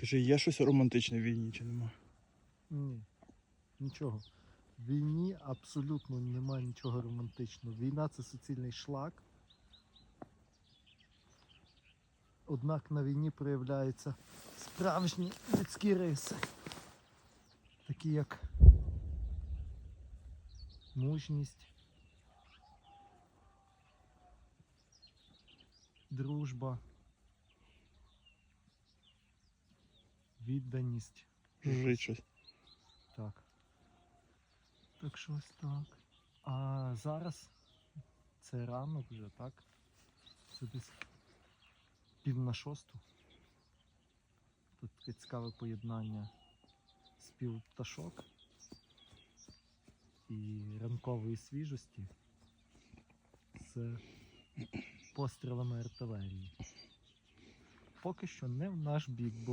Кажи, є щось романтичне в війні чи нема? Ні. Нічого. В війні абсолютно немає нічого романтичного. Війна це суцільний шлак. Однак на війні проявляються справжні людські риси. Такі як мужність, дружба, відданість. Жить. Так. Так що ось так. А зараз це ранок вже, так? Це десь пів на шосту. Тут таке цікаве поєднання спів пташок і ранкової свіжості з пострілами артилерії. Поки що не в наш бік, бо